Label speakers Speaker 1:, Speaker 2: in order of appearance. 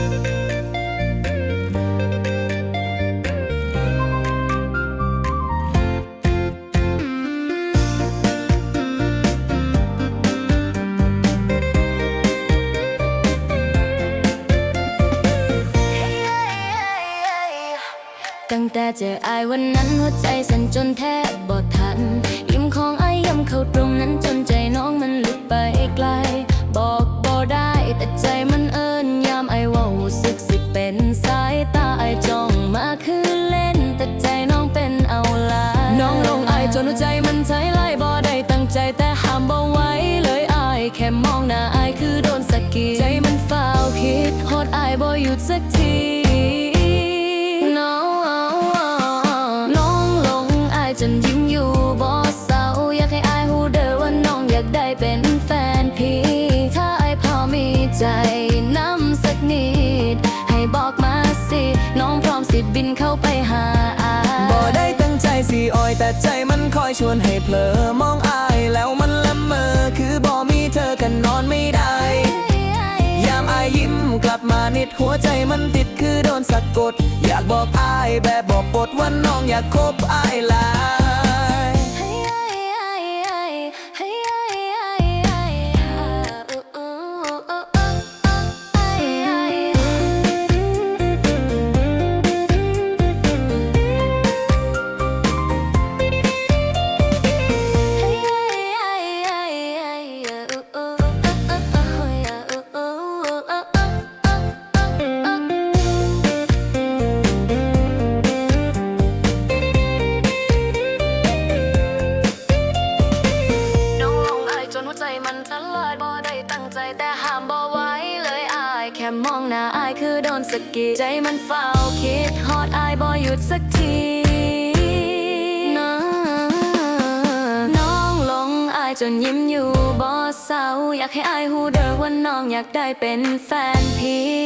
Speaker 1: ตั้งแต่เจออายวันนั้นหัวใจสั่นจนแทบบอทัน ยิ้มของอายย้ำเข้าตรงนั้นจนใจน้องมันลึกไปไกล บอกบอได้แต่ใจมันเออ ใจไล่บอได้ตั้งใจแต่ห้ามบอไว้เลยอายแค่มองหน้าอายคือโดนสะกิดใจมันฝ้าวคิดฮอดอายบอหยุดสักทีน้องน้องลงอายจนยิ้มอยู่บ่เศร้าอยากให้อายหูเด้อว่าน้องอยากได้เป็นแฟนพี่ ถ้าอายพอมีใจน้ำสักนิด ให้บอกมาสิ น้องพร้อมสิบินเข้าไปหาอาย
Speaker 2: บ่ได้ ใจสิอ่อยแต่ใจมันคอยชวนให้เผลอมองอายแล้วมันละเมอคือบ่มีเธอกันนอนไม่ได้ ยามอายยิ้มกลับมานิดหัวใจมันติดคือโดนสะกด อยากบอกอายแบบบอกปดว่าน้องอยากคบอายหลา
Speaker 1: มันทลายบ่ได้ตั้งใจแต่ห้ามบ่ไหว้เลยอาย แค่มองหน้าอายคือโดนสะกิดใจมันเฝ้าคิดฮอดอายบ่หยุดสักทีนะน้องลงอายจนยิ้มอยู่บ่เศร้าอยากให้อายหูเด้อว่าน้องอยากได้เป็นแฟนพี่